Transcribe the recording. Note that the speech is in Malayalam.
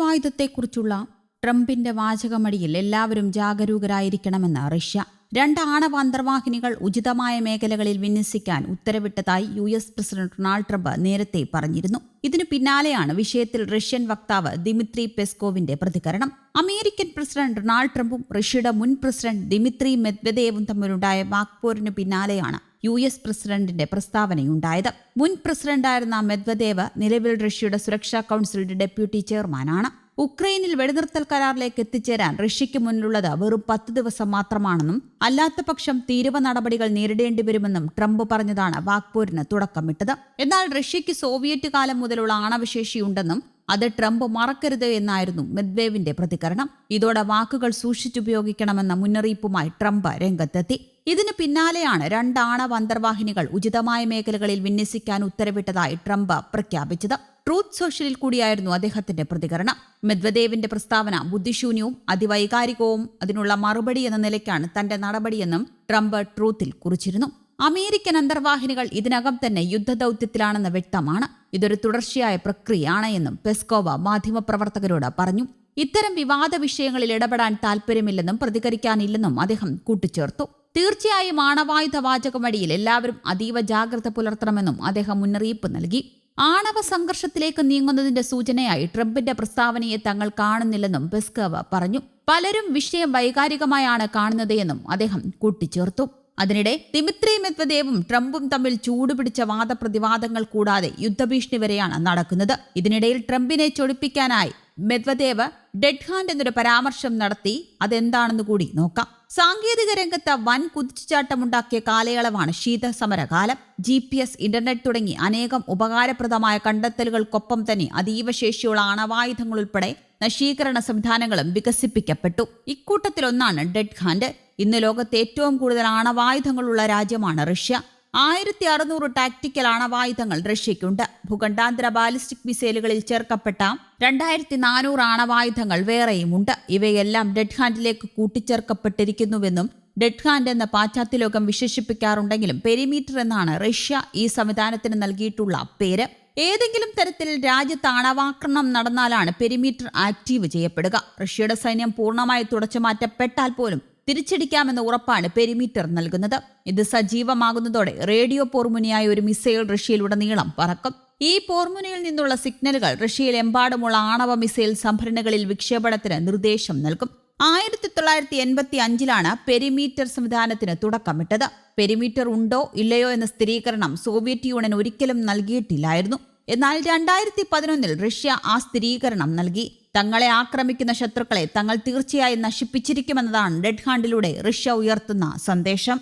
ആണവായുധത്തെക്കുറിച്ചുള്ള ട്രംപിന്റെ വാചകമടിയിൽ എല്ലാവരും ജാഗരൂകരായിരിക്കണമെന്ന് റഷ്യ. രണ്ട് ആണവ അന്തർവാഹിനികൾ ഉചിതമായ മേഖലകളിൽ വിന്യസിക്കാൻ ഉത്തരവിട്ടതായി U S president Donald Trump നേരത്തെ പറഞ്ഞിരുന്നു. ഇതിനു പിന്നാലെയാണ് വിഷയത്തിൽ റഷ്യൻ വക്താവ് ദിമിത്രി പെസ്കോവിന്റെ പ്രതികരണം. അമേരിക്കൻ പ്രസിഡന്റ് ഡൊണാൾഡ് ട്രംപും റഷ്യയുടെ മുൻ പ്രസിഡന്റ് ദിമിത്രി മെദ്വദേവും തമ്മിലുണ്ടായ വാക്പോരിന് പിന്നാലെയാണ് യു എസ് പ്രസിഡന്റിന്റെ പ്രസ്താവനയുണ്ടായത്. മുൻ പ്രസിഡന്റായിരുന്ന മെദ്വദേവ് നിലവിൽ റഷ്യയുടെ സുരക്ഷാ കൗൺസിലിന്റെ ഡെപ്യൂട്ടി ചെയർമാനാണ്. ഉക്രൈനിൽ വെടിനിർത്തൽ കരാറിലേക്ക് എത്തിച്ചേരാൻ റഷ്യയ്ക്ക് മുന്നിലുള്ളത് വെറും പത്ത് ദിവസം മാത്രമാണെന്നും അല്ലാത്ത പക്ഷം തീരുവ നടപടികൾ നേരിടേണ്ടി വരുമെന്നും ട്രംപ് പറഞ്ഞതാണ് വാക്പോരിന് തുടക്കമിട്ടത്. എന്നാൽ റഷ്യയ്ക്ക് സോവിയറ്റ് കാലം മുതലുള്ള ആണവശേഷിയുണ്ടെന്നും അത് ട്രംപ് മറക്കരുത് എന്നായിരുന്നു മെദ്വേവിന്റെ പ്രതികരണം. ഇതോടെ വാക്കുകൾ സൂക്ഷിച്ചുപയോഗിക്കണമെന്ന മുന്നറിയിപ്പുമായി ട്രംപ് രംഗത്തെത്തി. ഇതിന് പിന്നാലെയാണ് രണ്ടാണ വന്തർവാഹിനികൾ ഉചിതമായ മേഖലകളിൽ വിന്യസിക്കാൻ ഉത്തരവിട്ടതായി ട്രംപ് പ്രഖ്യാപിച്ചത്. ട്രൂത്ത് സോഷ്യലിൽ കൂടിയായിരുന്നു അദ്ദേഹത്തിന്റെ പ്രതികരണം. മെദ്വദേവിന്റെ പ്രസ്താവന ബുദ്ധിശൂന്യവും അതിവൈകാരികവും അതിനുള്ള മറുപടി എന്ന നിലയ്ക്കാണ് തന്റെ നടപടിയെന്നും ട്രംപ് ട്രൂത്തിൽ കുറിച്ചിരുന്നു. അമേരിക്കൻ അന്തർവാഹിനികൾ ഇതിനകം തന്നെ യുദ്ധദൌത്യത്തിലാണെന്ന് വ്യക്തമാണ്. ഇതൊരു തുടർച്ചയായ പ്രക്രിയയാണ് എന്നും പെസ്കോവ മാധ്യമപ്രവർത്തകരോട് പറഞ്ഞു. ഇത്തരം വിവാദ വിഷയങ്ങളിൽ ഇടപെടാൻ താൽപ്പര്യമില്ലെന്നും പ്രതികരിക്കാനില്ലെന്നും അദ്ദേഹം കൂട്ടിച്ചേർത്തു. തീർച്ചയായും ആണവായുധ വാചകം വഴിയിൽ എല്ലാവരും അതീവ ജാഗ്രത പുലർത്തണമെന്നും അദ്ദേഹം മുന്നറിയിപ്പ് നൽകി. ആണവ സംഘർഷത്തിലേക്ക് നീങ്ങുന്നതിന്റെ സൂചനയായി ട്രംപിന്റെ പ്രസ്താവനയെ തങ്ങൾ കാണുന്നില്ലെന്നും പെസ്കവ് പറഞ്ഞു. പലരും വിഷയം വൈകാരികമായാണ് കാണുന്നതെന്നും അദ്ദേഹം കൂട്ടിച്ചേർത്തു. അതിനിടെ ദിമിത്രി മെദ്വദേവും ട്രംപും തമ്മിൽ ചൂടുപിടിച്ച വാദപ്രതിവാദങ്ങൾ കൂടാതെ യുദ്ധഭീഷണി വരെയാണ് നടക്കുന്നത്. ഇതിനിടയിൽ ട്രംപിനെ ചൊടിപ്പിക്കാനായി മെദ്വദേവ് ഡെഡ് ഹാൻഡ് എന്നൊരു പരാമർശം നടത്തി. അതെന്താണെന്ന് കൂടി നോക്കാം. സാങ്കേതിക രംഗത്ത് വൻ കുതിച്ചുചാട്ടമുണ്ടാക്കിയ കാലയളവാണ് ശീതസമരകാലം. ജി പി എസ് ഇന്റർനെറ്റ് തുടങ്ങി അനേകം ഉപകാരപ്രദമായ കണ്ടെത്തലുകൾക്കൊപ്പം തന്നെ അതീവ ശേഷിയുള്ള ആണവായുധങ്ങൾ ഉൾപ്പെടെ നശീകരണ സംവിധാനങ്ങളും വികസിപ്പിക്കപ്പെട്ടു. ഇക്കൂട്ടത്തിലൊന്നാണ് ഡെഡ് ഹാൻഡ് ഇന്ന് ലോകത്ത് ഏറ്റവും കൂടുതൽ ആണവായുധങ്ങളുള്ള രാജ്യമാണ് റഷ്യ. ആയിരത്തി അറുന്നൂറ് ടാക്ടിക്കൽ ആണവായുധങ്ങൾ റഷ്യയ്ക്കുണ്ട്. ഭൂഖണ്ഡാന്തര ബാലിസ്റ്റിക് മിസൈലുകളിൽ ചേർക്കപ്പെട്ട രണ്ടായിരത്തി നാനൂറ് ആണവായുധങ്ങൾ വേറെയുമുണ്ട്. ഇവയെല്ലാം ഡെഡ് ഹാൻഡിലേക്ക് കൂട്ടിച്ചേർക്കപ്പെട്ടിരിക്കുന്നുവെന്നും ഡെഡ് ഹാൻഡ് എന്ന പാശ്ചാത്യ ലോകം വിശേഷിപ്പിക്കാറുണ്ടെങ്കിലും പെരിമീറ്റർ എന്നാണ് റഷ്യ ഈ സംവിധാനത്തിന് നൽകിയിട്ടുള്ള പേര്. ഏതെങ്കിലും തരത്തിൽ രാജ്യത്ത് ആണവാക്രമണം നടന്നാലാണ് പെരിമീറ്റർ ആക്റ്റീവ് ചെയ്യപ്പെടുക. റഷ്യയുടെ സൈന്യം പൂർണമായി തുടച്ചു മാറ്റപ്പെട്ടാൽ പോലും തിരിച്ചടിക്കാമെന്ന ഉറപ്പാണ് പെരിമീറ്റർ നൽകുന്നത്. ഇത് സജീവമാകുന്നതോടെ റേഡിയോ പോർമുനയായ ഒരു മിസൈൽ റഷ്യയിലുടനീളം പറക്കും. ഈ പോർമുനയിൽ നിന്നുള്ള സിഗ്നലുകൾ റഷ്യയിലെമ്പാടുമുള്ള ആണവ മിസൈൽ സംഭരണികളിൽ വിക്ഷേപണത്തിന് നിർദ്ദേശം നൽകും. ആയിരത്തി തൊള്ളായിരത്തി എൺപത്തി അഞ്ചിലാണ് പെരിമീറ്റർ സംവിധാനത്തിന് തുടക്കമിട്ടത്. പെരിമീറ്റർ ഉണ്ടോ ഇല്ലയോ എന്ന സ്ഥിരീകരണം സോവിയറ്റ് യൂണിയൻ ഒരിക്കലും നൽകിയിട്ടില്ലായിരുന്നു. എന്നാൽ രണ്ടായിരത്തി പതിനൊന്നിൽ റഷ്യ ആ സ്ഥിരീകരണം നൽകി. തങ്ങളെ ആക്രമിക്കുന്ന ശത്രുക്കളെ തങ്ങൾ തീർച്ചയായും നശിപ്പിച്ചിരിക്കുമെന്നതാണ് ഡെഡ് ഹാൻഡിലൂടെ റഷ്യ ഉയർത്തുന്ന സന്ദേശം.